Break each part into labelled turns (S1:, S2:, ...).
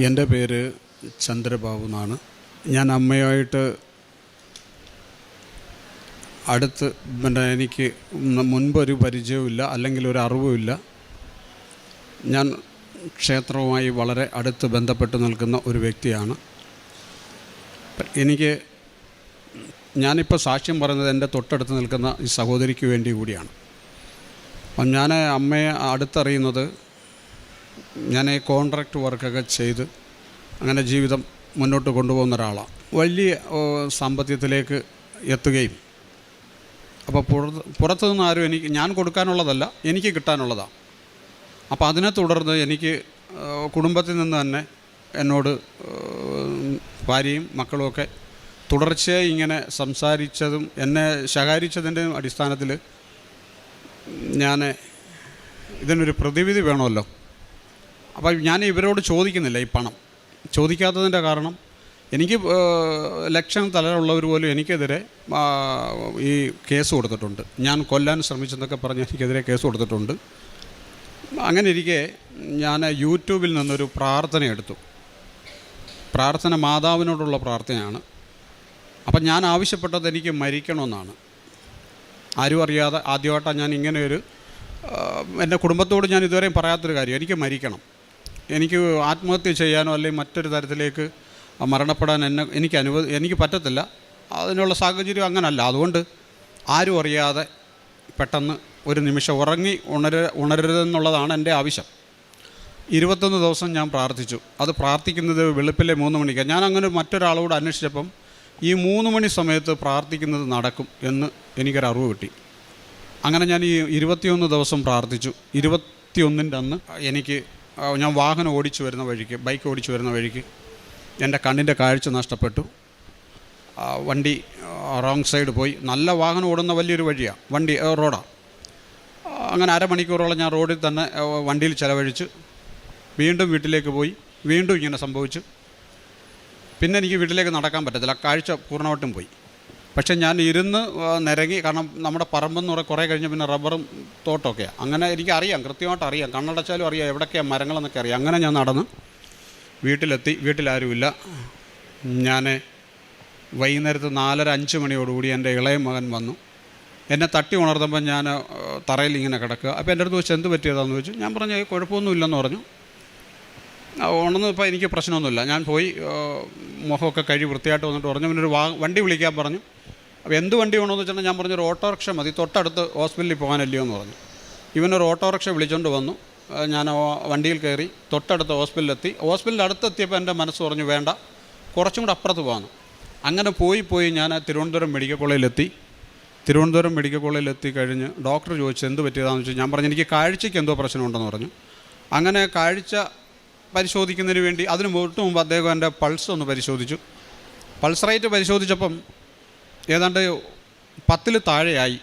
S1: എന്റെ പേര് ചന്ദ്രബാബു എന്നാണ്. ഞാൻ അമ്മയായിട്ട് അടുത്ത് പിന്നെ എനിക്ക് മുൻപൊരു പരിചയവുമില്ല അല്ലെങ്കിൽ ഒരു അറിവുമില്ല. ഞാൻ ക്ഷേത്രവുമായി വളരെ അടുത്ത് ബന്ധപ്പെട്ട് നിൽക്കുന്ന ഒരു വ്യക്തിയാണ്. എനിക്ക് ഞാനിപ്പോൾ സാക്ഷ്യം പറയുന്നത് എന്റെ തൊട്ടടുത്ത് നിൽക്കുന്ന ഈ സഹോദരിക്ക് വേണ്ടി കൂടിയാണ്. അപ്പം ഞാൻ അമ്മയെ അടുത്തറിയുന്നത് ഞാൻ ഈ കോൺട്രാക്റ്റ് വർക്കൊക്കെ ചെയ്ത് അങ്ങനെ ജീവിതം മുന്നോട്ട് കൊണ്ടുപോകുന്ന ഒരാളാണ്. വലിയ സാമ്പത്തികത്തിലേക്ക് എത്തുകയും. അപ്പോൾ പുറത്ത് പുറത്തു നിന്ന് ആരും എനിക്ക് ഞാൻ കൊടുക്കാനുള്ളതല്ല എനിക്ക് കിട്ടാനുള്ളതാണ്. അപ്പോൾ അതിനെ തുടർന്ന് എനിക്ക് കുടുംബത്തിൽ നിന്ന് തന്നെ എന്നോട് ഭാര്യയും മക്കളുമൊക്കെ തുടർച്ചയായി ഇങ്ങനെ സംസാരിച്ചതും എന്നെ ശകാരിച്ചതിന്റെ അടിസ്ഥാനത്തിൽ ഞാൻ ഇതിനൊരു പ്രതിവിധി വേണമല്ലോ. അപ്പോൾ ഞാൻ ഇവരോട് ചോദിക്കുന്നില്ല ഈ പണം. ചോദിക്കാത്തതിന്റെ കാരണം എനിക്ക് ലക്ഷം തലരുള്ളവർ പോലും എനിക്കെതിരെ ഈ കേസ് കൊടുത്തിട്ടുണ്ട്. ഞാൻ കൊല്ലാൻ ശ്രമിച്ചെന്നൊക്കെ പറഞ്ഞ് എനിക്കെതിരെ കേസ് കൊടുത്തിട്ടുണ്ട്. അങ്ങനെ ഇരിക്കെ ഞാൻ യൂട്യൂബിൽ നിന്നൊരു പ്രാർത്ഥന എടുത്തു. പ്രാർത്ഥന മാതാവിനോടുള്ള പ്രാർത്ഥനയാണ്. അപ്പം ഞാൻ ആവശ്യപ്പെട്ടത് എനിക്ക് മരിക്കണമെന്നാണ്. ആരും അറിയാതെ ആദ്യമായിട്ടാണ് ഞാൻ ഇങ്ങനെ ഒരു എന്റെ കുടുംബത്തോട് ഞാൻ ഇതുവരെയും പറയാത്തൊരു കാര്യം എനിക്ക് മരിക്കണം. എനിക്ക് ആത്മഹത്യ ചെയ്യാനോ അല്ലെങ്കിൽ മറ്റൊരു തരത്തിലേക്ക് മരണപ്പെടാൻ എന്നെ എനിക്ക് അനുവ എനിക്ക് പറ്റത്തില്ല. അതിനുള്ള സാഹചര്യം അങ്ങനല്ല. അതുകൊണ്ട് ആരും അറിയാതെ പെട്ടെന്ന് ഒരു നിമിഷം ഉറങ്ങി ഉണര ഉണരരുതെന്നുള്ളതാണ് എന്റെ ആവശ്യം. ഇരുപത്തൊന്ന് ദിവസം ഞാൻ പ്രാർത്ഥിച്ചു. അത് പ്രാർത്ഥിക്കുന്നത് വെളുപ്പിലെ മൂന്ന് മണിക്കാണ് ഞാൻ അങ്ങനെ മറ്റൊരാളോട് അന്വേഷിച്ചപ്പം ഈ മൂന്ന് മണി സമയത്ത് പ്രാർത്ഥിക്കുന്നത് നടക്കും എന്ന് എനിക്കൊരു അറിവ് കിട്ടി. അങ്ങനെ ഞാൻ ഈ ഇരുപത്തിയൊന്ന് ദിവസം പ്രാർത്ഥിച്ചു. ഇരുപത്തിയൊന്നിന്റെ അന്ന് എനിക്ക് ഞാൻ വാഹനം ഓടിച്ചു വരുന്ന വഴിക്ക് ബൈക്ക് ഓടിച്ചു വരുന്ന വഴിക്ക് എന്റെ കണ്ണിന്റെ കാഴ്ച നഷ്ടപ്പെട്ടു. വണ്ടി റോങ് സൈഡ് പോയി. നല്ല വാഹനം ഓടുന്ന വലിയൊരു വഴിയാണ് വണ്ടി റോഡാണ് അങ്ങനെ അരമണിക്കൂറോളം ഞാൻ റോഡിൽ തന്നെ വണ്ടിയിൽ ചിലവഴിച്ചു. വീണ്ടും വീട്ടിലേക്ക് പോയി വീണ്ടും ഇങ്ങനെ സംഭവിച്ചു. പിന്നെ എനിക്ക് വീട്ടിലേക്ക് നടക്കാൻ പറ്റത്തില്ല കാഴ്ച പൂർണമായിട്ടും പോയി. പക്ഷേ ഞാൻ ഇരുന്ന് നിരങ്ങി കാരണം നമ്മുടെ പറമ്പെന്ന് പറയുക കുറേ കഴിഞ്ഞ് പിന്നെ റബ്ബറും തോട്ടമൊക്കെയാണ് അങ്ങനെ എനിക്ക് അറിയാം കൃത്യമായിട്ട് അറിയാം. കണ്ണടച്ചാലും അറിയാം എവിടൊക്കെയാണ് മരങ്ങളെന്നൊക്കെ അറിയാം. അങ്ങനെ ഞാൻ നടന്ന് വീട്ടിലെത്തി. വീട്ടിലാരുമില്ല. ഞാൻ വൈകുന്നേരത്ത് നാലര അഞ്ച് മണിയോടുകൂടി എന്റെ ഇളയ മകൻ വന്നു. എന്നെ തട്ടി ഉണർത്തുമ്പോൾ ഞാൻ തറയിൽ ഇങ്ങനെ കിടക്കുക. അപ്പോൾ എന്റെ അടുത്ത് വെച്ച് എന്ത് പറ്റിയതാണെന്ന് ചോദിച്ചു? ഞാൻ പറഞ്ഞു "ഏയ് കുഴപ്പമൊന്നുമില്ലെന്ന് പറഞ്ഞു. ഉണർന്ന് ഉണർന്നപ്പോൾ എനിക്ക് പ്രശ്നമൊന്നുമില്ല. ഞാൻ പോയി മുഖമൊക്കെ കഴുകി വൃത്തിയായിട്ട് വന്നിട്ട് പറഞ്ഞു പിന്നെ ഒരു വണ്ടി വിളിക്കാൻ പറഞ്ഞു. അപ്പോൾ എന്ത് വണ്ടി വേണമെന്ന് വെച്ചാൽ ഞാൻ പറഞ്ഞൊരു ഓട്ടോറിക്ഷ മതി. തൊട്ടടുത്ത് ഹോസ്പിറ്റലിൽ പോകാനല്ലയോ എന്ന് പറഞ്ഞു. ഇവനൊരു ഓട്ടോറിക്ഷ വിളിച്ചുകൊണ്ട് വന്നു. ഞാൻ വണ്ടിയിൽ കയറി തൊട്ടടുത്ത് ഹോസ്പിറ്റലിലെത്തി. ഹോസ്പിറ്റലിൽ അടുത്തെത്തിയപ്പോൾ എന്റെ മനസ്സ് പറഞ്ഞു വേണ്ട കുറച്ചും കൂടെ അപ്പുറത്ത് പോകാമെന്ന് അങ്ങനെ പോയി പോയി ഞാൻ തിരുവനന്തപുരം മെഡിക്കൽ കോളേജിലെത്തി. തിരുവനന്തപുരം മെഡിക്കൽ കോളേജിലെത്തി കഴിഞ്ഞ് ഡോക്ടർ ചോദിച്ചു എന്ത് പറ്റിയതാണെന്ന് വെച്ചാൽ ഞാൻ പറഞ്ഞു എനിക്ക് കാഴ്ചയ്ക്ക് എന്തോ പ്രശ്നമുണ്ടെന്ന് പറഞ്ഞു. അങ്ങനെ കാഴ്ച പരിശോധിക്കുന്നതിന് വേണ്ടി അതിന് തൊട്ട് മുമ്പ് അദ്ദേഹം എന്റെ പൾസ് ഒന്ന് പരിശോധിച്ചു. പൾസ് റേറ്റ് പരിശോധിച്ചപ്പം ഏതാണ്ട് പത്തിൽ താഴെയായി.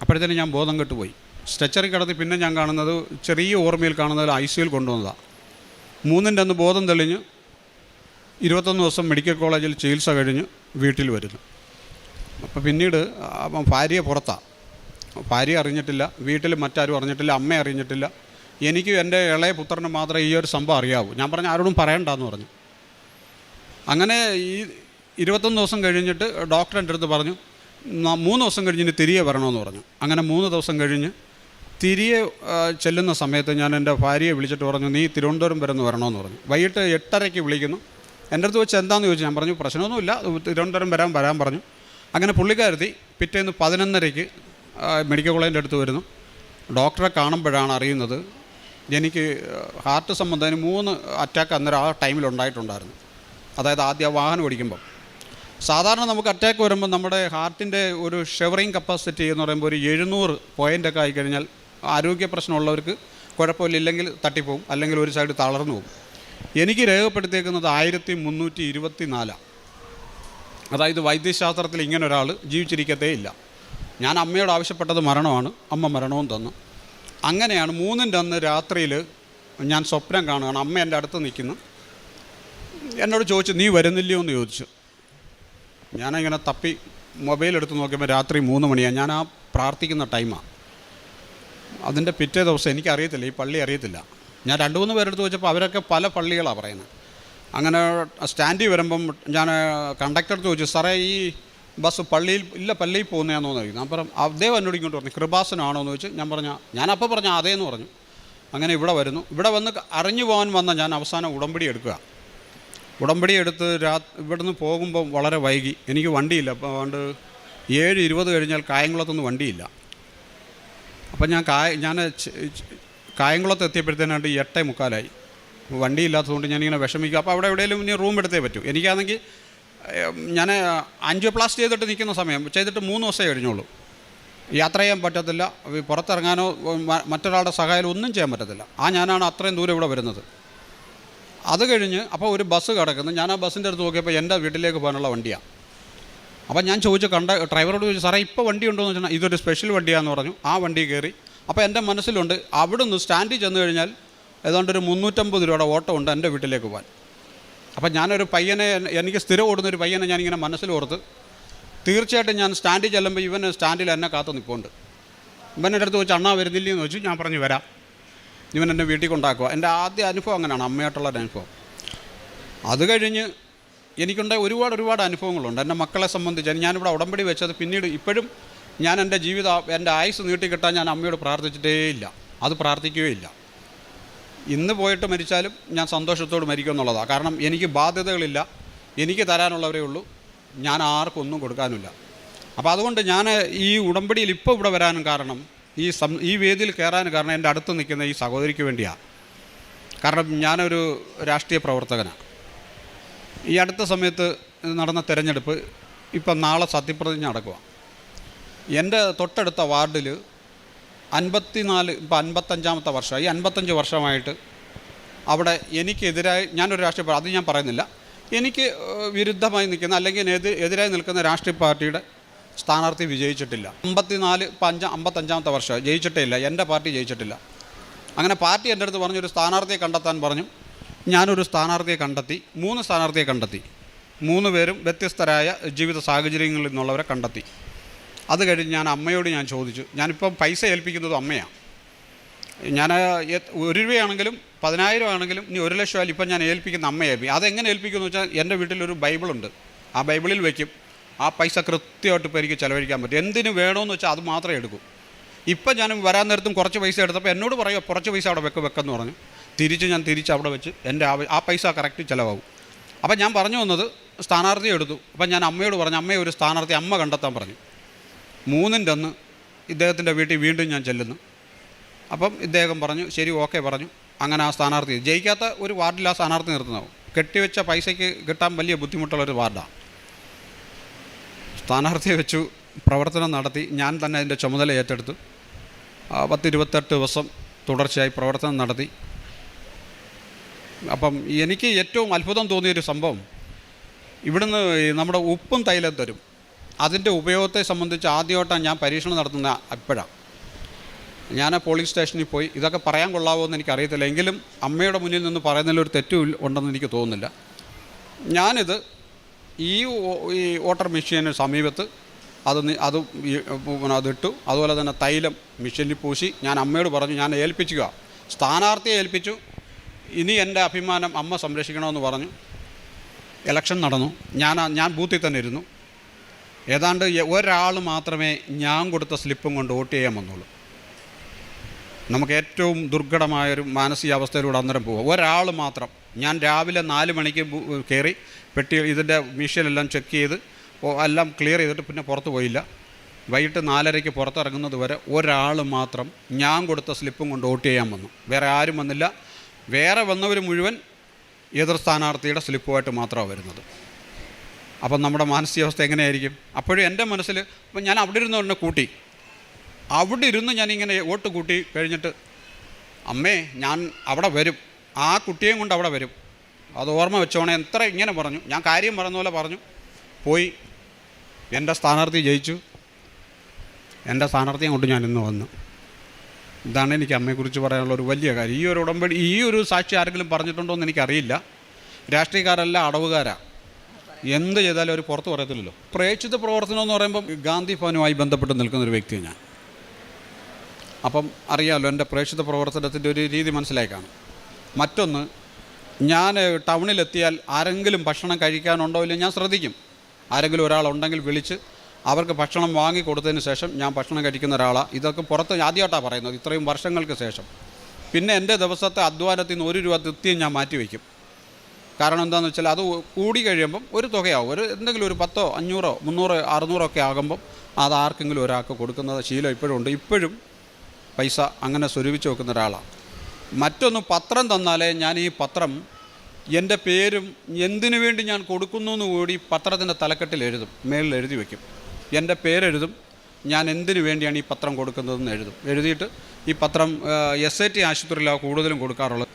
S1: അപ്പോഴത്തേനും ഞാൻ ബോധം കെട്ടുപോയി സ്ട്രെച്ചറിൽ കിടത്തി പിന്നെ ഞാൻ കാണുന്നത് ചെറിയ ഓർമ്മയിൽ കാണുന്നത് ഐ സിയിൽ കൊണ്ടുവന്നതാണ് മൂന്നിന്റെ അന്ന് ബോധം തെളിഞ്ഞ് ഇരുപത്തൊന്ന് ദിവസം മെഡിക്കൽ കോളേജിൽ ചികിത്സ കഴിഞ്ഞ് വീട്ടിൽ വരുന്നു. അപ്പോൾ പിന്നീട് ഭാര്യ പുറത്താണ് ഭാര്യ അറിഞ്ഞിട്ടില്ല വീട്ടിൽ മറ്റാരും അറിഞ്ഞിട്ടില്ല അമ്മ അറിഞ്ഞിട്ടില്ല. എനിക്ക് എന്റെ ഇളയ പുത്രന് മാത്രമേ ഈ ഒരു സംഭവം അറിയാവൂ. ഞാൻ പറഞ്ഞ ആരോടും പറയണ്ടെന്ന് പറഞ്ഞു. അങ്ങനെ ഈ ഇരുപത്തൊന്ന് ദിവസം കഴിഞ്ഞിട്ട് ഡോക്ടർ എന്റെ അടുത്ത് പറഞ്ഞു മൂന്ന് ദിവസം കഴിഞ്ഞ് ഇനി തിരികെ വരണമെന്ന് പറഞ്ഞു. അങ്ങനെ മൂന്ന് ദിവസം കഴിഞ്ഞ് തിരികെ ചെല്ലുന്ന സമയത്ത് ഞാൻ എന്റെ ഭാര്യയെ വിളിച്ചിട്ട് പറഞ്ഞു നീ തിരുവനന്തപുരം വരെ ഒന്ന് വരണമെന്ന് പറഞ്ഞു. വൈകിട്ട് എട്ടരയ്ക്ക് വിളിക്കുന്നു. എന്റെ അടുത്ത് വെച്ച് എന്താണെന്ന് ചോദിച്ചു. ഞാൻ പറഞ്ഞു പ്രശ്നമൊന്നുമില്ല. തിരുവനന്തപുരം വരാൻ വരാൻ പറഞ്ഞു. അങ്ങനെ പുള്ളിക്കാരത്തി പിറ്റേന്ന് പതിനൊന്നരയ്ക്ക് മെഡിക്കൽ കോളേജിന്റെ അടുത്ത് വരുന്നു. ഡോക്ടറെ കാണുമ്പോഴാണ് അറിയുന്നത് എനിക്ക് ഹാർട്ട് സംബന്ധത്തിന് മൂന്ന് അറ്റാക്ക് അന്നേരം ആ ടൈമിൽ ഉണ്ടായിട്ടുണ്ടായിരുന്നു. അതായത് ആദ്യം വാഹനം ഓടിക്കുമ്പോൾ സാധാരണ നമുക്ക് അറ്റാക്ക് വരുമ്പോൾ നമ്മുടെ ഹാർട്ടിന്റെ ഒരു ഷെവറിങ് കപ്പാസിറ്റി എന്ന് പറയുമ്പോൾ ഒരു എഴുന്നൂറ് പോയിന്റൊക്കെ ആയിക്കഴിഞ്ഞാൽ ആരോഗ്യ പ്രശ്നമുള്ളവർക്ക് കുഴപ്പമില്ല. ഇല്ലെങ്കിൽ തട്ടിപ്പോവും. അല്ലെങ്കിൽ ഒരു സൈഡ് തളർന്നു പോകും. എനിക്ക് രേഖപ്പെടുത്തിയേക്കുന്നത് ആയിരത്തി മുന്നൂറ്റി ഇരുപത്തി നാലാണ് അതായത് വൈദ്യശാസ്ത്രത്തിൽ ഇങ്ങനെ ഒരാൾ ജീവിച്ചിരിക്കത്തേ ഇല്ല. ഞാൻ അമ്മയോട് ആവശ്യപ്പെട്ടത് മരണമാണ്. അമ്മ മരണവും തന്നു. അങ്ങനെയാണ് മൂന്നിന്റെ അന്ന് രാത്രിയിൽ ഞാൻ സ്വപ്നം കാണുകയാണ്. അമ്മ എന്റെ അടുത്ത് നിൽക്കുന്നു. എന്നോട് ചോദിച്ചു നീ വരുന്നില്ലയോ എന്ന് ചോദിച്ചു. ഞാനിങ്ങനെ തപ്പി മൊബൈൽ എടുത്ത് നോക്കിയപ്പോൾ രാത്രി മൂന്ന് മണിയാണ് ഞാൻ ആ പ്രാർത്ഥിക്കുന്ന ടൈമാണ് അതിന്റെ പിറ്റേ ദിവസം എനിക്കറിയത്തില്ല ഈ പള്ളി അറിയത്തില്ല. ഞാൻ രണ്ട് മൂന്ന് പേരെടുത്ത് ചോദിച്ചപ്പോൾ അവരൊക്കെ പല പള്ളികളാണ് പറയുന്നത് അങ്ങനെ സ്റ്റാൻഡിൽ വരുമ്പം ഞാൻ കണ്ടക്ടർ ചോദിച്ചു സാറേ ഈ ബസ് പള്ളിയിൽ ഇല്ല പള്ളിയിൽ പോകുന്നതാണെന്ന് ചോദിച്ചു. ഞാൻ പറഞ്ഞു അദ്ദേഹം എന്നോട് ഇങ്ങോട്ട് പറഞ്ഞു കൃപാസനാണോ എന്ന് ചോദിച്ചു. ഞാൻ പറഞ്ഞ ഞാൻ അപ്പോൾ പറഞ്ഞു അതേന്ന് പറഞ്ഞു. അങ്ങനെ ഇവിടെ വരുന്നു. ഇവിടെ വന്ന് അറിഞ്ഞു പോകാൻ വന്ന ഞാൻ അവസാനം ഉടമ്പടി എടുക്കുക ഉടമ്പടി എടുത്ത് രാ ഇവിടുന്ന് പോകുമ്പോൾ വളരെ വൈകി. എനിക്ക് വണ്ടിയില്ല. അപ്പോൾ അതുകൊണ്ട് ഏഴ് ഇരുപത് കഴിഞ്ഞാൽ കായംകുളത്തൊന്നും വണ്ടിയില്ല. അപ്പം ഞാൻ കായ ഞാൻ കായംകുളത്ത് എത്തിയപ്പോഴത്തേനാണ്ട് എട്ടേ മുക്കാലായി. വണ്ടിയില്ലാത്തതുകൊണ്ട് ഞാനിങ്ങനെ വിഷമിക്കും അപ്പോൾ അവിടെ എവിടെയെങ്കിലും ഇനി റൂം എടുത്തേ പറ്റൂ. എനിക്കാണെങ്കിൽ ഞാൻ അഞ്ച് പ്ലാസ്റ്റ് ചെയ്തിട്ട് നിൽക്കുന്ന സമയം ചെയ്തിട്ട് മൂന്ന് ദിവസമേ കഴിഞ്ഞുള്ളൂ. യാത്ര ചെയ്യാൻ പറ്റത്തില്ല. പുറത്തിറങ്ങാനോ മറ്റൊരാളുടെ സഹായം ഒന്നും ചെയ്യാൻ പറ്റത്തില്ല. ആ ഞാനാണ് അത്രയും ദൂരം ഇവിടെ വരുന്നത്. അത് കഴിഞ്ഞ് അപ്പോൾ ഒരു ബസ് കിടക്കുന്നു. ഞാൻ ആ ബസ്സിന്റെ അടുത്ത് നോക്കിയപ്പോൾ എന്റെ വീട്ടിലേക്ക് പോകാനുള്ള വണ്ടിയാണ്. അപ്പോൾ ഞാൻ ചോദിച്ചു കണ്ട ഡ്രൈവറോട് ചോദിച്ചു സാറേ ഇപ്പോൾ വണ്ടി ഉണ്ടോ എന്ന് വെച്ചാൽ ഇതൊരു സ്പെഷ്യൽ വണ്ടിയാണെന്ന് പറഞ്ഞു. ആ വണ്ടി കയറി. അപ്പോൾ എന്റെ മനസ്സിലുണ്ട് അവിടെ നിന്ന് സ്റ്റാൻഡിൽ ചെന്ന് കഴിഞ്ഞാൽ ഏതാണ്ട് ഒരു മുന്നൂറ്റമ്പത് രൂപയുടെ ഓട്ടം ഉണ്ട് എന്റെ വീട്ടിലേക്ക് പോകാൻ. അപ്പം ഞാനൊരു പയ്യനെ എനിക്ക് സ്ഥിരം ഓടുന്നൊരു പയ്യനെ ഞാനിങ്ങനെ മനസ്സിലോർത്ത് തീർച്ചയായിട്ടും ഞാൻ സ്റ്റാൻഡിൽ ചെല്ലുമ്പോൾ ഇവൻ സ്റ്റാൻഡിൽ എന്നെ കാത്തു നിൽപ്പുണ്ട്. ഇവന്റെ അടുത്ത് വെച്ച് അണ്ണാ വരുന്നില്ലെന്ന് വെച്ചു ഞാൻ പറഞ്ഞു വരാം. ഇവൻ എന്റെ വീട്ടിൽ കൊണ്ടാക്കുക. എന്റെ ആദ്യ അനുഭവം അങ്ങനെയാണ് അമ്മയായിട്ടുള്ള അനുഭവം. അത് കഴിഞ്ഞ് എനിക്കുണ്ടായ ഒരുപാട് ഒരുപാട് അനുഭവങ്ങളുണ്ട്. എന്റെ മക്കളെ സംബന്ധിച്ച് ഞാനിവിടെ ഉടമ്പടി വെച്ചത് പിന്നീട് ഇപ്പോഴും ഞാൻ എന്റെ ജീവിത എന്റെ ആയുസ് നീട്ടിക്കിട്ടാൻ ഞാൻ അമ്മയോട് പ്രാർത്ഥിച്ചിട്ടേ ഇല്ല. അത് പ്രാർത്ഥിക്കുകയില്ല. ഇന്ന് പോയിട്ട് മരിച്ചാലും ഞാൻ സന്തോഷത്തോട് മരിക്കും എന്നുള്ളതാണ്. കാരണം എനിക്ക് ബാധ്യതകളില്ല. എനിക്ക് തരാനുള്ളവരേ ഉള്ളൂ. ഞാൻ ആർക്കൊന്നും കൊടുക്കാനില്ല അപ്പോൾ അതുകൊണ്ട് ഞാൻ ഈ ഉടമ്പടിയിൽ ഇപ്പോൾ ഇവിടെ വരാനും കാരണം ഈ സം ഈ വേദിയിൽ കയറാൻ കാരണം എന്റെ അടുത്ത് നിൽക്കുന്ന ഈ സഹോദരിക്ക് വേണ്ടിയാണ് കാരണം ഞാനൊരു രാഷ്ട്രീയ പ്രവർത്തകനാണ് ഈ അടുത്ത സമയത്ത് നടന്ന തിരഞ്ഞെടുപ്പ് ഇപ്പം നാളെ സത്യപ്രതിജ്ഞ നടക്കുക എന്റെ തൊട്ടടുത്ത വാർഡിൽ അൻപത്തിനാല് ഇപ്പം അൻപത്തഞ്ചാമത്തെ ഈ അൻപത്തഞ്ച് വർഷമായിട്ട് അവിടെ എനിക്കെതിരായി ഞാനൊരു രാഷ്ട്രീയ അത് ഞാൻ പറയുന്നില്ല. എനിക്ക് വിരുദ്ധമായി നിൽക്കുന്ന അല്ലെങ്കിൽ എതി എതിരായി നിൽക്കുന്ന രാഷ്ട്രീയ പാർട്ടിയുടെ സ്ഥാനാർത്ഥി വിജയിച്ചിട്ടില്ല. അമ്പത്തിനാല് പഞ്ച അമ്പത്തഞ്ചാമത്തെ വർഷം ജയിച്ചിട്ടേ ഇല്ല എന്റെ പാർട്ടി ജയിച്ചിട്ടില്ല. അങ്ങനെ പാർട്ടി എന്റെ അടുത്ത് പറഞ്ഞു ഒരു സ്ഥാനാർത്ഥിയെ കണ്ടെത്താൻ പറഞ്ഞു. ഞാനൊരു സ്ഥാനാർത്ഥിയെ കണ്ടെത്തി. മൂന്ന് സ്ഥാനാർത്ഥിയെ കണ്ടെത്തി. മൂന്ന് പേരും വ്യത്യസ്തരായ ജീവിത സാഹചര്യങ്ങളിൽ നിന്നുള്ളവരെ കണ്ടെത്തി. അത് കഴിഞ്ഞ് ഞാൻ അമ്മയോട് ഞാൻ ചോദിച്ചു. ഞാനിപ്പം പൈസ ഏൽപ്പിക്കുന്നത് അമ്മയാണ് ഞാൻ ഒരു രൂപയാണെങ്കിലും പതിനായിരം ആണെങ്കിലും ഇനി ഒരു ലക്ഷം ആയാലും ഇപ്പം ഞാൻ ഏൽപ്പിക്കുന്ന ഏൽപ്പിക്കും അതെങ്ങനെ ഏൽപ്പിക്കുമെന്ന് വെച്ചാൽ എന്റെ വീട്ടിലൊരു ബൈബിളുണ്ട്. ആ ബൈബിളിൽ വെക്കും ആ പൈസ കൃത്യമായിട്ട് ഇപ്പോൾ എനിക്ക് ചിലവഴിക്കാൻ പറ്റും. എന്തിനു വേണമെന്ന് വെച്ചാൽ അത് മാത്രമേ എടുക്കൂ. ഇപ്പം ഞാൻ വരാൻ നേരത്തും കുറച്ച് പൈസ എടുത്തപ്പോൾ എന്നോട് പറയുക കുറച്ച് പൈസ അവിടെ വെക്ക് വെക്കെന്ന് പറഞ്ഞു. തിരിച്ച് ഞാൻ തിരിച്ച് അവിടെ വെച്ച് എന്റെ ആ ആ പൈസ കറക്റ്റ് ചിലവാകും. അപ്പം ഞാൻ പറഞ്ഞു വന്നത് സ്ഥാനാർത്ഥി എടുത്തു. അപ്പം ഞാൻ അമ്മയോട് പറഞ്ഞു അമ്മയെ ഒരു സ്ഥാനാർത്ഥി അമ്മ കണ്ടെത്താൻ പറഞ്ഞു. മൂന്നിന്റെ അന്ന് ഇദ്ദേഹത്തിന്റെ വീട്ടിൽ വീണ്ടും ഞാൻ ചെല്ലുന്നു. അപ്പം ഇദ്ദേഹം പറഞ്ഞു ശരി ഓക്കെ പറഞ്ഞു. അങ്ങനെ ആ സ്ഥാനാർത്ഥി ജയിക്കാത്ത ഒരു വാർഡിൽ ആ സ്ഥാനാർത്ഥി നിർത്തുന്നതാവും. കെട്ടിവെച്ച പൈസയ്ക്ക് കിട്ടാൻ വലിയ ബുദ്ധിമുട്ടുള്ളൊരു വാർഡാണ് സ്ഥാനാർത്ഥിയെ വെച്ചു പ്രവർത്തനം നടത്തി. ഞാൻ തന്നെ അതിന്റെ ചുമതല ഏറ്റെടുത്തു. പത്തിരുപത്തെട്ട് ദിവസം തുടർച്ചയായി പ്രവർത്തനം നടത്തി. അപ്പം എനിക്ക് ഏറ്റവും അത്ഭുതം തോന്നിയൊരു സംഭവം ഇവിടുന്ന് നമ്മുടെ ഉപ്പും തൈലം തരും. അതിന്റെ ഉപയോഗത്തെ സംബന്ധിച്ച് ആദ്യമായിട്ടാണ് ഞാൻ പരീക്ഷണം നടത്തുന്ന അപ്പോഴാണ് ഞാൻ പോളിംഗ് സ്റ്റേഷനിൽ പോയി. ഇതൊക്കെ പറയാൻ കൊള്ളാവോ എന്ന് എനിക്കറിയത്തില്ല. എങ്കിലും അമ്മയുടെ മുന്നിൽ നിന്ന് പറയുന്നതിൽ ഒരു ഉണ്ടെന്ന് എനിക്ക് തോന്നുന്നില്ല. ഞാനിത് ഈ ഈ വാട്ടർ മെഷീന് സമീപത്ത് അത് അത് അതിട്ടു അതുപോലെ തന്നെ തൈലം മെഷീനിൽ പൂശി. ഞാൻ അമ്മയോട് പറഞ്ഞു ഞാൻ ഏൽപ്പിക്കുക സ്ഥാനാർത്ഥിയെ ഏൽപ്പിച്ചു. ഇനി എന്റെ അഭിമാനം അമ്മ സംരക്ഷിക്കണമെന്ന് പറഞ്ഞു. ഇലക്ഷൻ നടന്നു. ഞാൻ ഞാൻ ബൂത്തിൽ തന്നെ ഇരുന്നു. ഏതാണ്ട് ഒരാൾ മാത്രമേ ഞാൻ കൊടുത്ത സ്ലിപ്പും കൊണ്ട് വോട്ട് ചെയ്യാൻ വന്നുള്ളൂ. നമുക്ക് ഏറ്റവും ദുർഘടമായൊരു മാനസികാവസ്ഥയിലൂടെ അന്നേരം പോകും ഒരാൾ മാത്രം. ഞാൻ രാവിലെ നാല് മണിക്ക് കയറി പെട്ടി ഇതിന്റെ മെഷീനെല്ലാം ചെക്ക് ചെയ്ത് എല്ലാം ക്ലിയർ ചെയ്തിട്ട് പിന്നെ പുറത്ത് പോയില്ല. വൈകിട്ട് നാലരയ്ക്ക് പുറത്തിറങ്ങുന്നത് വരെ ഒരാൾ മാത്രം ഞാൻ കൊടുത്ത സ്ലിപ്പും കൊണ്ട് വോട്ട് ചെയ്യാൻ വന്നു. വേറെ ആരും വന്നില്ല. വേറെ വന്നവർ മുഴുവൻ എതിർ സ്ഥാനാർത്ഥിയുടെ സ്ലിപ്പുമായിട്ട് മാത്രമാണ് വരുന്നത്. അപ്പം നമ്മുടെ മാനസികാവസ്ഥ എങ്ങനെയായിരിക്കും? അപ്പോഴും എന്റെ മനസ്സിൽ അപ്പം ഞാൻ അവിടെ ഇരുന്ന് തന്നെ കൂട്ടി. അവിടെ ഇരുന്ന് ഞാനിങ്ങനെ വോട്ട് കൂട്ടി കഴിഞ്ഞിട്ട് അമ്മേ ഞാൻ അവിടെ വരും. ആ കുട്ടിയെയും കൊണ്ട് അവിടെ വരും. അത് ഓർമ്മ വെച്ചോണേ. എത്ര ഇങ്ങനെ പറഞ്ഞു. ഞാൻ കാര്യം പറഞ്ഞ പോലെ പറഞ്ഞു. പോയി. എന്റെ സ്ഥാനാർത്ഥി ജയിച്ചു. എന്റെ സ്ഥാനാർത്ഥിയെ കൊണ്ട് ഞാൻ ഇന്ന് വന്നു. ഇതാണ് എനിക്ക് അമ്മയെക്കുറിച്ച് പറയാനുള്ള ഒരു വലിയ കാര്യം. ഈ ഒരു ഉടമ്പടി ഈ ഒരു സാക്ഷി ആരെങ്കിലും പറഞ്ഞിട്ടുണ്ടോ എന്ന് എനിക്കറിയില്ല. രാഷ്ട്രീയക്കാരല്ല അടവുകാരാ. എന്ത് ചെയ്താലും അവർ പുറത്ത് പറയത്തില്ലല്ലോ. പ്രേക്ഷിത പ്രവർത്തനം എന്ന് പറയുമ്പോൾ ഗാന്ധി ഭവനുമായി ബന്ധപ്പെട്ട് നിൽക്കുന്ന ഒരു വ്യക്തിയാണ് ഞാൻ. അപ്പം അറിയാമല്ലോ എന്റെ പ്രേക്ഷിത പ്രവർത്തനത്തിന്റെ ഒരു രീതി മനസ്സിലായി മറ്റൊന്ന് ഞാൻ ടൗണിലെത്തിയാൽ ആരെങ്കിലും ഭക്ഷണം കഴിക്കാനുണ്ടോ ഇല്ല ഞാൻ ശ്രദ്ധിക്കും. ആരെങ്കിലും ഒരാളുണ്ടെങ്കിൽ വിളിച്ച് അവർക്ക് ഭക്ഷണം വാങ്ങി കൊടുത്തതിന് ശേഷം ഞാൻ ഭക്ഷണം കഴിക്കുന്ന ഒരാളാണ് ഇതൊക്കെ പുറത്ത് ആദ്യമായിട്ടാണ് പറയുന്നത് ഇത്രയും വർഷങ്ങൾക്ക് ശേഷം. പിന്നെ എന്റെ ദിവസത്തെ അധ്വാനത്തിൽ നിന്ന് ഒരു രൂപ തൃപ്തിയും ഞാൻ മാറ്റിവെക്കും കാരണം എന്താണെന്ന് വെച്ചാൽ അത് കൂടി കഴിയുമ്പം ഒരു തുകയാവും. ഒരു എന്തെങ്കിലും ഒരു പത്തോ അഞ്ഞൂറോ മുന്നൂറോ അറുന്നൂറോ ഒക്കെ ആകുമ്പം അത് ആർക്കെങ്കിലും ഒരാൾക്ക് കൊടുക്കുന്നത് ശീലം ഇപ്പോഴും ഉണ്ട്. ഇപ്പോഴും പൈസ അങ്ങനെ സ്വരൂപിച്ച് വെക്കുന്ന ഒരാളാണ്. മറ്റൊന്ന് പത്രം തന്നാലേ ഞാൻ ഈ പത്രം എന്റെ പേരും എന്തിനു വേണ്ടി ഞാൻ കൊടുക്കുന്നു എന്ന് കൂടി പത്രത്തിന്റെ തലക്കെട്ടിൽ എഴുതും. മേളിൽ എഴുതി വയ്ക്കും. എന്റെ പേരെഴുതും. ഞാൻ എന്തിനു വേണ്ടിയാണ് ഈ പത്രം കൊടുക്കുന്നതെന്ന് എഴുതും. എഴുതിയിട്ട് ഈ പത്രം എസ് ഐ ടി ആശുപത്രിയിലാണ് കൂടുതലും കൊടുക്കാറുള്ളത്.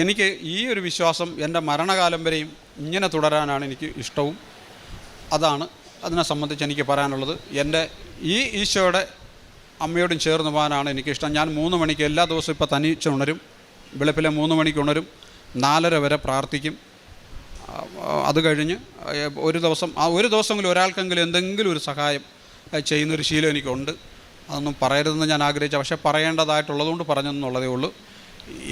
S1: എനിക്ക് ഈ ഒരു വിശ്വാസം എന്റെ മരണകാലം വരെയും ഇങ്ങനെ തുടരാനാണ് എനിക്ക് ഇഷ്ടവും. അതാണ് അതിനെ സംബന്ധിച്ച് എനിക്ക് പറയാനുള്ളത്. എന്റെ ഈ ഈശോയുടെ അമ്മയോടും ചേർന്ന് പോകാനാണ് എനിക്കിഷ്ടം. ഞാൻ മൂന്ന് മണിക്ക് എല്ലാ ദിവസവും ഇപ്പോൾ തനിച്ച് ഉണരും വെളുപ്പിലെ മൂന്ന് മണിക്ക് ഉണരും. നാലര വരെ പ്രാർത്ഥിക്കും. അത് കഴിഞ്ഞ് ഒരു ദിവസം ആ ഒരു ദിവസമെങ്കിലും ഒരാൾക്കെങ്കിലും എന്തെങ്കിലും ഒരു സഹായം ചെയ്യുന്നൊരു ശീലം എനിക്കുണ്ട്. അതൊന്നും പറയരുതെന്ന് ഞാൻ ആഗ്രഹിച്ച പക്ഷേ പറയേണ്ടതായിട്ടുള്ളതുകൊണ്ട് പറഞ്ഞെന്നുള്ളതേ ഉള്ളൂ.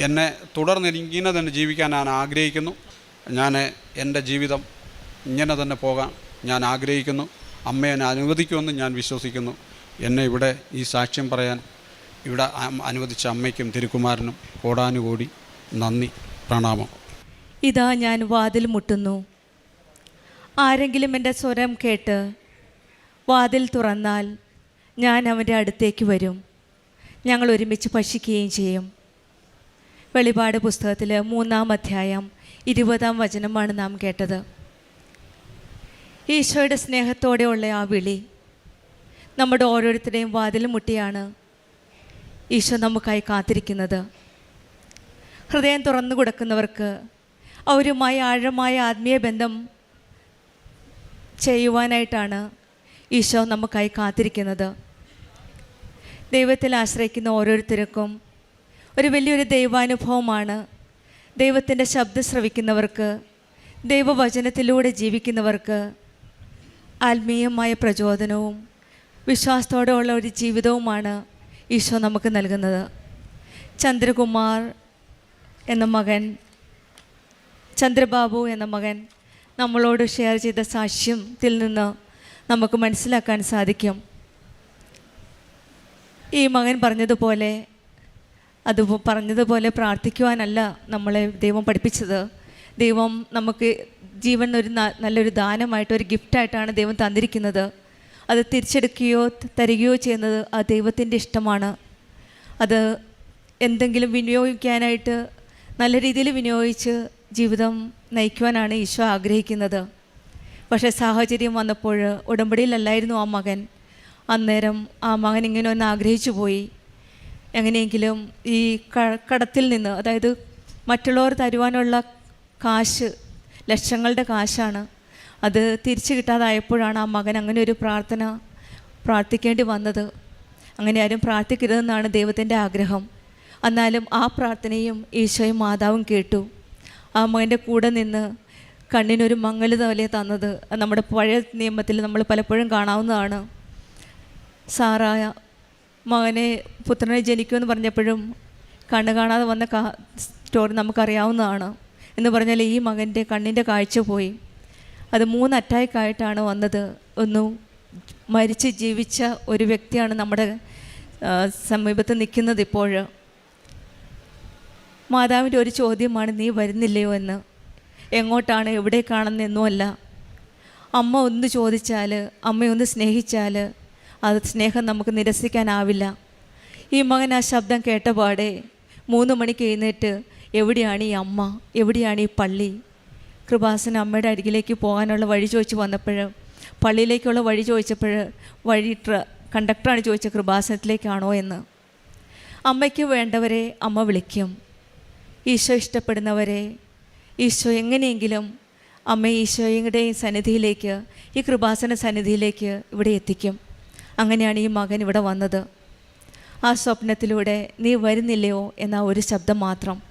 S1: എന്നെ തുടർന്ന് ഇങ്ങനെ തന്നെ ജീവിക്കാൻ ഞാൻ ആഗ്രഹിക്കുന്നു. ഞാൻ എന്റെ ജീവിതം ഇങ്ങനെ തന്നെ പോകാൻ ഞാൻ ആഗ്രഹിക്കുന്നു. എന്നെ അനുവദിക്കുമെന്ന് ഞാൻ വിശ്വസിക്കുന്നു. എന്നെ ഇവിടെ ഈ സാക്ഷ്യം പറയാൻ ഇവിടെ അനുവദിച്ച അമ്മയ്ക്കും തിരുക്കുമാരനും കോടാനുകൂടി നന്ദി പ്രണാമം.
S2: ഇതാ ഞാൻ വാതിൽ മുട്ടുന്നു. ആരെങ്കിലും എന്റെ സ്വരം കേട്ട് വാതിൽ തുറന്നാൽ ഞാൻ അവന്റെ അടുത്തേക്ക് വരും. ഞങ്ങൾ ഒരുമിച്ച് ഭക്ഷിക്കുകയും ചെയ്യും. വെളിപാട് പുസ്തകത്തിൽ മൂന്നാം അധ്യായം ഇരുപതാം വചനമാണ് നാം കേട്ടത്. ഈശോയുടെ സ്നേഹത്തോടെയുള്ള ആ വിളി നമ്മുടെ ഓരോരുത്തരുടെയും വാതിൽ മുട്ടിയാണ് ഈശോ നമുക്കായി കാത്തിരിക്കുന്നത്. ഹൃദയം തുറന്നു കൊടുക്കുന്നവർക്ക് അവരുമായി ആഴമായ ആത്മീയ ബന്ധം ചെയ്യുവാനായിട്ടാണ് ഈശോ നമുക്കായി കാത്തിരിക്കുന്നത്. ദൈവത്തിൽ ആശ്രയിക്കുന്ന ഓരോരുത്തർക്കും ഒരു വലിയൊരു ദൈവാനുഭവമാണ്. ദൈവത്തിന്റെ ശബ്ദം ശ്രവിക്കുന്നവർക്ക് ദൈവവചനത്തിലൂടെ ജീവിക്കുന്നവർക്ക് ആത്മീയമായ പ്രചോദനവും വിശ്വാസത്തോടെയുള്ള ഒരു ജീവിതവുമാണ് ഈശോ നമുക്ക് നൽകുന്നത്. ചന്ദ്രകുമാർ എന്ന മകൻ ചന്ദ്രബാബു എന്ന മകൻ നമ്മളോട് ഷെയർ ചെയ്ത സാക്ഷ്യത്തിൽ നിന്ന് നമുക്ക് മനസ്സിലാക്കാൻ സാധിക്കും. ഈ മകൻ പറഞ്ഞതുപോലെ അത് പറഞ്ഞതുപോലെ പ്രാർത്ഥിക്കുവാനല്ല നമ്മളെ ദൈവം പഠിപ്പിച്ചത്. ദൈവം നമുക്ക് ജീവൻ ഒരു നല്ലൊരു ദാനമായിട്ട് ഒരു ഗിഫ്റ്റായിട്ടാണ് ദൈവം തന്നിരിക്കുന്നത്. അത് തിരിച്ചെടുക്കുകയോ തരികയോ ചെയ്യുന്നത് ആ ദൈവത്തിന്റെ ഇഷ്ടമാണ്. അത് എന്തെങ്കിലും വിനിയോഗിക്കാനായിട്ട് നല്ല രീതിയിൽ വിനിയോഗിച്ച് ജീവിതം നയിക്കുവാനാണ് ഈശോ ആഗ്രഹിക്കുന്നത്. പക്ഷേ സാഹചര്യം വന്നപ്പോൾ ഉടമ്പടിയിലല്ലായിരുന്നു ആ മകൻ. അന്നേരം ആ മകൻ ഇങ്ങനെ ഒന്ന് ആഗ്രഹിച്ചു പോയി. എങ്ങനെയെങ്കിലും ഈ കടത്തിൽ നിന്ന് അതായത് മറ്റുള്ളവർ തരുവാനുള്ള കാശ് ലക്ഷങ്ങളുടെ കാശാണ് അത് തിരിച്ചു കിട്ടാതായപ്പോഴാണ് ആ മകൻ അങ്ങനെ ഒരു പ്രാർത്ഥന പ്രാർത്ഥിക്കേണ്ടി വന്നത്. അങ്ങനെ ആരും പ്രാർത്ഥിക്കരുതെന്നാണ് ദൈവത്തിന്റെ ആഗ്രഹം. എന്നാലും ആ പ്രാർത്ഥനയും ഈശോയും മാതാവും കേട്ടു. ആ മകന്റെ കൂടെ നിന്ന് കണ്ണിനൊരു മങ്ങൽ തോലെ തന്നത്. നമ്മുടെ പഴയ നിയമത്തിൽ നമ്മൾ പലപ്പോഴും കാണാവുന്നതാണ്. സാറായ മകനെ പുത്രനെ ജനിക്കുമെന്ന് പറഞ്ഞപ്പോഴും കണ്ണ് കാണാതെ വന്ന സ്റ്റോറി നമുക്കറിയാവുന്നതാണ്. എന്ന് പറഞ്ഞാൽ ഈ മകന്റെ കണ്ണിന്റെ കാഴ്ച പോയി. അത് മൂന്ന് അറ്റാക്കായിട്ടാണ് വന്നത്. ഒന്ന് മരിച്ച് ജീവിച്ച ഒരു വ്യക്തിയാണ് നമ്മുടെ സമീപത്ത് നിൽക്കുന്നത് ഇപ്പോൾ. മാതാവിന്റെ ഒരു ചോദ്യമാണ് നീ വരുന്നില്ലയോ? എന്ന്. എങ്ങോട്ടാണ് എവിടേക്കാണെന്നൊന്നുമല്ല അമ്മ ഒന്ന് ചോദിച്ചാൽ അമ്മയൊന്ന് സ്നേഹിച്ചാൽ അത് സ്നേഹം നമുക്ക് നിരസിക്കാനാവില്ല. ഈ മകൻ ആ ശബ്ദം കേട്ടപാടെ മൂന്ന് മണിക്ക് എഴുന്നേറ്റ് എവിടെയാണ് ഈ അമ്മ? എവിടെയാണ് ഈ പള്ളി? കൃപാസന അമ്മയുടെ അരികിലേക്ക് പോകാനുള്ള വഴി ചോദിച്ച് വന്നപ്പോൾ പള്ളിയിലേക്കുള്ള വഴി ചോദിച്ചപ്പോൾ വഴി ട്ര കണ്ടക്ടറാണ് ചോദിച്ചത് കൃപാസനത്തിലേക്കാണോ എന്ന്. അമ്മയ്ക്ക് വേണ്ടവരെ അമ്മ വിളിക്കും. ഈശോ ഇഷ്ടപ്പെടുന്നവരെ ഈശോ എങ്ങനെയെങ്കിലും അമ്മ ഈശോയുടെ സന്നിധിയിലേക്ക് ഈ കൃപാസന സന്നിധിയിലേക്ക് ഇവിടെ എത്തിക്കും. അങ്ങനെയാണ് ഈ മകൻ ഇവിടെ വന്നത്. ആ സ്വപ്നത്തിലൂടെ നീ വരുന്നില്ലയോ എന്ന ഒരു ശബ്ദം മാത്രം.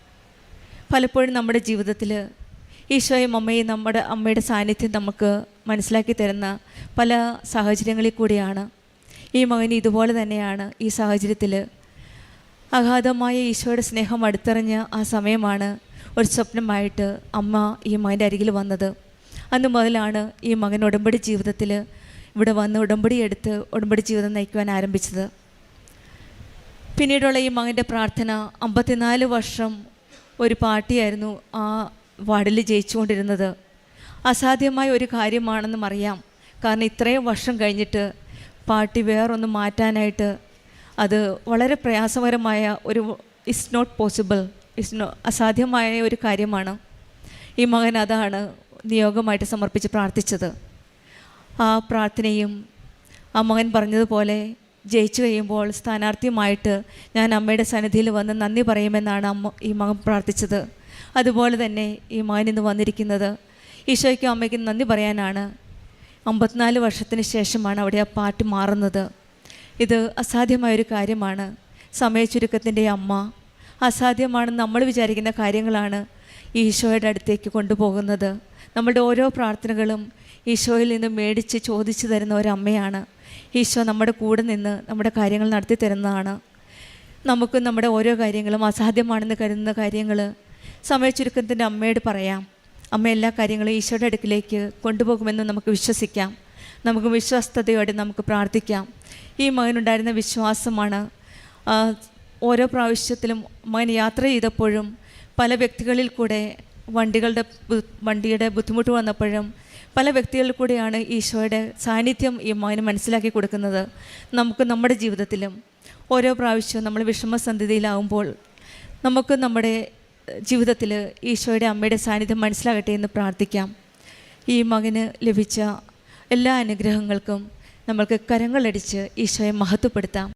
S2: പലപ്പോഴും നമ്മുടെ ജീവിതത്തിൽ ഈശോയും അമ്മയും നമ്മുടെ അമ്മയുടെ സാന്നിധ്യം നമുക്ക് മനസ്സിലാക്കി തരുന്ന പല സാഹചര്യങ്ങളിൽ കൂടിയാണ്. ഈ മകന് ഇതുപോലെ തന്നെയാണ് ഈ സാഹചര്യത്തിൽ അഗാധമായ ഈശോയുടെ സ്നേഹം അടുത്തെറിഞ്ഞ ആ സമയമാണ് ഒരു സ്വപ്നമായിട്ട് അമ്മ ഈ മകന്റെ അരികിൽ വന്നത്. അന്ന് മുതലാണ് ഈ മകൻ ഉടമ്പടി ജീവിതത്തിൽ ഇവിടെ വന്ന് ഉടമ്പടി എടുത്ത് ഉടമ്പടി ജീവിതം നയിക്കുവാൻ ആരംഭിച്ചത്. പിന്നീടുള്ള ഈ മകന്റെ പ്രാർത്ഥന അമ്പത്തിനാല് വർഷം ഒരു പാർട്ടിയായിരുന്നു ആ വാർഡിൽ ജയിച്ചുകൊണ്ടിരുന്നത്. അസാധ്യമായ ഒരു കാര്യമാണെന്നും അറിയാം. കാരണം ഇത്രയും വർഷം കഴിഞ്ഞിട്ട് പാർട്ടി വേറൊന്ന് മാറ്റാനായിട്ട് അത് വളരെ പ്രയാസകരമായ ഒരു it's not possible it's no അസാധ്യമായ ഒരു കാര്യമാണ്. ഈ മകൻ അതാണ് നിയോഗമായിട്ട് സമർപ്പിച്ച് പ്രാർത്ഥിച്ചത്. ആ പ്രാർത്ഥനയും ആ മകൻ പറഞ്ഞതുപോലെ ജയിച്ചു കഴിയുമ്പോൾ സ്ഥാനാർത്ഥിയുമായിട്ട് ഞാൻ അമ്മയുടെ സന്നിധിയിൽ വന്ന് നന്ദി പറയുമെന്നാണ് അമ്മ ഈ മകൻ പ്രാർത്ഥിച്ചത്. അതുപോലെ തന്നെ ഈ മാനിന്ന് വന്നിരിക്കുന്നത്. ഈശോയ്ക്കും അമ്മയ്ക്കും നന്ദി പറയാനാണ്. അമ്പത്തിനാല് വർഷത്തിന് ശേഷമാണ് അവിടെ ആ പാട്ട് മാറുന്നത്. ഇത് അസാധ്യമായൊരു കാര്യമാണ്. സമയച്ചുരുക്കത്തിന്റെ അമ്മ. അസാധ്യമാണെന്ന് നമ്മൾ വിചാരിക്കുന്ന കാര്യങ്ങളാണ് ഈശോയുടെ അടുത്തേക്ക് കൊണ്ടുപോകുന്നത്. നമ്മുടെ ഓരോ പ്രാർത്ഥനകളും ഈശോയിൽ നിന്ന് മേടിച്ച് ചോദിച്ചു തരുന്ന ഒരമ്മയാണ്. ഈശോ നമ്മുടെ കൂടെ നിന്ന് നമ്മുടെ കാര്യങ്ങൾ നടത്തി തരുന്നതാണ്. നമുക്കും നമ്മുടെ ഓരോ കാര്യങ്ങളും അസാധ്യമാണെന്ന് കരുതുന്ന കാര്യങ്ങൾ സമയച്ചുരുക്കത്തിന്റെ അമ്മയോട് പറയാം അമ്മ എല്ലാ കാര്യങ്ങളും ഈശോയുടെ അടുക്കിലേക്ക് കൊണ്ടുപോകുമെന്ന് നമുക്ക് വിശ്വസിക്കാം. നമുക്ക് വിശ്വസ്തയോടെ നമുക്ക് പ്രാർത്ഥിക്കാം. ഈ മകനുണ്ടായിരുന്ന വിശ്വാസമാണ് ഓരോ പ്രാവശ്യത്തിലും മകൻ യാത്ര ചെയ്തപ്പോഴും പല വ്യക്തികളിൽ കൂടെ വണ്ടികളുടെ വണ്ടിയുടെ ബുദ്ധിമുട്ട് വന്നപ്പോഴും പല വ്യക്തികളിൽ കൂടെയാണ് ഈശോയുടെ സാന്നിധ്യം ഈ മകന് മനസ്സിലാക്കി കൊടുക്കുന്നത്. നമുക്ക് നമ്മുടെ ജീവിതത്തിലും ഓരോ പ്രാവശ്യവും നമ്മൾ വിഷമസന്ധിതിയിലാവുമ്പോൾ നമുക്ക് നമ്മുടെ ജീവിതത്തിൽ ഈശോയുടെ അമ്മയുടെ സാന്നിധ്യം മനസ്സിലാകട്ടെ എന്ന് പ്രാർത്ഥിക്കാം. ഈ മകന് ലഭിച്ച എല്ലാ അനുഗ്രഹങ്ങൾക്കും നമ്മൾക്ക് കരങ്ങളടിച്ച് ഈശോയെ മഹത്വപ്പെടുത്താം.